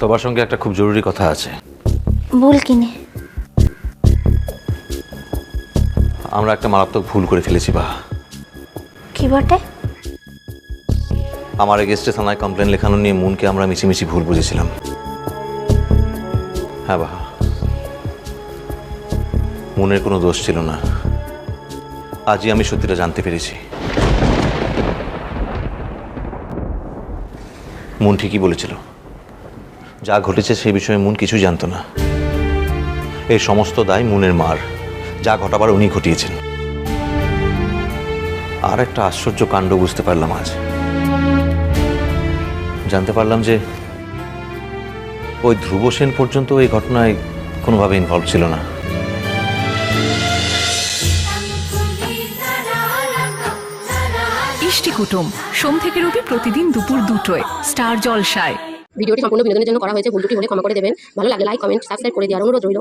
তোমার সঙ্গে একটা খুব জরুরি কথা আছে। ভুল কিনে আমরা একটা মারাত্মক ভুল করে ফেলেছি বা কি বটে? আমার এগেস্টে থানায় কমপ্লেন লেখানো নিয়ে মুনকে আমরা মিছিমিছি ভুল বুঝেছিলাম। হ্যাঁ বাহা। মুনের কোনো দোষ ছিল না। আজই আমি সত্যিটা জানতে পেরেছি। মুন ঠিকই বলেছিল। যা ঘটেছে সেই বিষয়ে মুন কিছু জানতো না। এই সমস্ত দায় মুনের মার, যা ঘটাবার উনি ঘটিয়েছেন। আর একটা আশ্চর্য কাণ্ড বুঝতে পারলাম আজ। জানতে পারলাম যে ওই ধ্রুব সেন পর্যন্ত এই ঘটনায় কোনোভাবে ইনভলভ ছিল না। ইষ্টি কুটুম, সোম থেকে রবি প্রতিদিন দুপুর দুটোয়, স্টার জলসায়। ভিডিওটি সম্পূর্ণ বিনোদনের জন্য করা হয়েছে। ভুল ত্রুটি হলে ক্ষমা করে দেবেন। ভালো লাগলে লাইক কমেন্ট সাবস্ক্রাইব করে আর অনুরোধ রইল।